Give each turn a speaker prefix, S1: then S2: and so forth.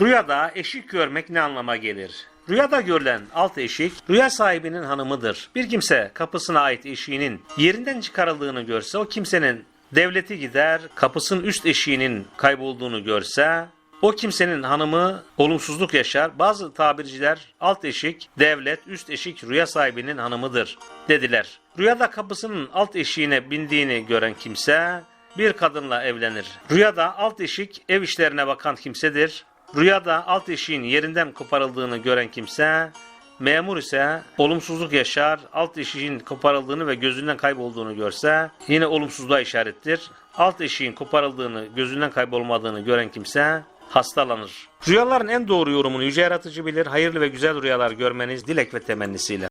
S1: Rüyada eşik görmek ne anlama gelir? Rüyada görülen alt eşik, rüya sahibinin hanımıdır. Bir kimse kapısına ait eşiğinin yerinden çıkarıldığını görse, o kimsenin devleti gider, kapısının üst eşiğinin kaybolduğunu görse, o kimsenin hanımı olumsuzluk yaşar. Bazı tabirciler alt eşik, devlet, üst eşik rüya sahibinin hanımıdır dediler. Rüyada kapısının alt eşiğine bindiğini gören kimse bir kadınla evlenir. Rüyada alt eşik ev işlerine bakan kimsedir. Rüyada alt eşiğin yerinden koparıldığını gören kimse memur ise olumsuzluk yaşar. Alt eşiğin koparıldığını ve gözünden kaybolduğunu görse yine olumsuzluğa işarettir. Alt eşiğin koparıldığını, gözünden kaybolmadığını gören kimse hastalanır. Rüyaların en doğru yorumunu yüce yaratıcı bilir. Hayırlı ve güzel rüyalar görmeniz dilek ve temennisiyle.